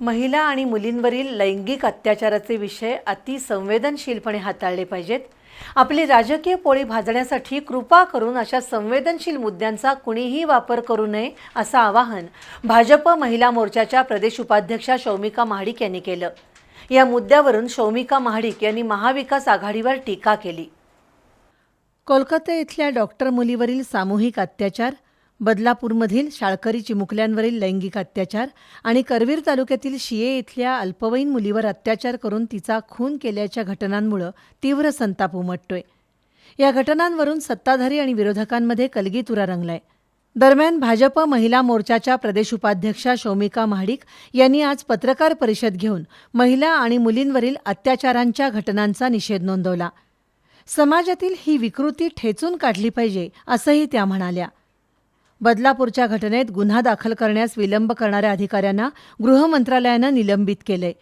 महिला आणि मुलींवरील लैंगिक अत्याचाराचे विषय अतिसंवेदनशीलपणे हाताळले पाहिजेत. आपली राजकीय पोळी भाजण्यासाठी कृपा करून अशा संवेदनशील मुद्द्यांचा कुणीही वापर करू नये असं आवाहन भाजप महिला मोर्चाच्या प्रदेश उपाध्यक्षा शौमिका महाडिक यांनी केलं. या मुद्द्यावरून शौमिका महाडिक यांनी महाविकास आघाडीवर टीका केली. कोलकाता इथल्या डॉक्टर मुलीवरील सामूहिक अत्याचार बदलापूरमधील शाळकरी चिमुकल्यांवरील लैंगिक अत्याचार आणि करवीर तालुक्यातील शिये इथल्या अल्पवयीन मुलीवर अत्याचार करून तिचा खून केल्याच्या घटनांमुळे तीव्र संताप उमटतोय. या घटनांवरून सत्ताधारी आणि विरोधकांमध्ये कलगीतुरा रंगलाय. दरम्यान भाजप महिला मोर्चाच्या प्रदेश उपाध्यक्षा शौमिका महाडिक यांनी आज पत्रकार परिषद घेऊन महिला आणि मुलींवरील अत्याचारांच्या घटनांचा निषेध नोंदवला. समाजातील ही विकृती ठेचून काढली पाहिजे असंही त्या म्हणाल्या. बदलापूरच्या घटनेत गुन्हा दाखल करण्यास विलंब करणाऱ्या अधिकाऱ्यांना गृहमंत्रालयानं निलंबित केलंय.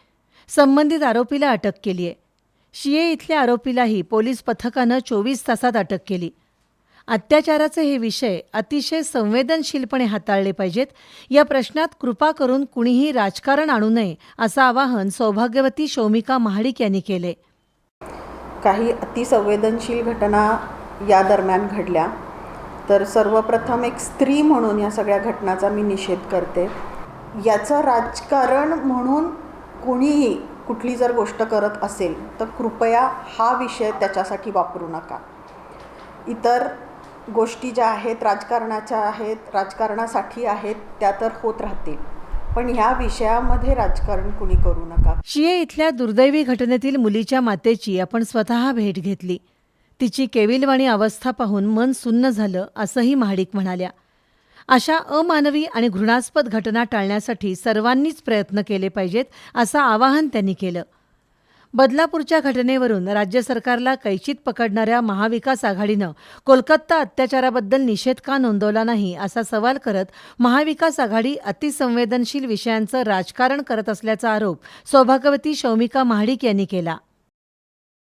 संबंधित आरोपीला अटक केली आहे शिये इथल्या आरोपीलाही पोलीस पथकानं चोवीस तासात अटक केली. अत्याचाराचे हे विषय अतिशय संवेदनशीलपणे हाताळले पाहिजेत. या प्रश्नात कृपा करून कुणीही राजकारण आणू नये असं आवाहन सौभाग्यवती शौमिका महाडिक यांनी केले काही अतिसंवेदनशील घटना या दरम्यान घडल्या. तर सर्वप्रथम एक स्त्री म्हणून या सगळ्या घटनाचा मी निषेध करते. याचं राजकारण म्हणून कोणीही कुठली जर गोष्ट करत असेल तर कृपया हा विषय त्याच्यासाठी वापरू नका. इतर गोष्टी ज्या आहेत राजकारणाच्या आहेत राजकारणासाठी आहेत त्या तर होत राहतील. पण ह्या विषयामध्ये राजकारण कुणी करू नका. शिये इथल्या दुर्दैवी घटनेतील मुलीच्या मातेची आपण स्वतः भेट घेतली. तिची केविलवाणी अवस्था पाहून मन सुन्न झालं असंही महाडिक म्हणाल्या. अशा अमानवी आणि घृणास्पद घटना टाळण्यासाठी सर्वांनीच प्रयत्न केले पाहिजेत असं आवाहन त्यांनी केलं. बदलापूरच्या घटनेवरून राज्य सरकारला कैचित पकडणाऱ्या महाविकास आघाडीनं कोलकाता अत्याचाराबद्दल निषेध का नोंदवला नाही असा सवाल करत महाविकास आघाडी अतिसंवेदनशील विषयांचं राजकारण करत असल्याचा आरोप सौभाग्यवती शौमिका महाडिक यांनी केला.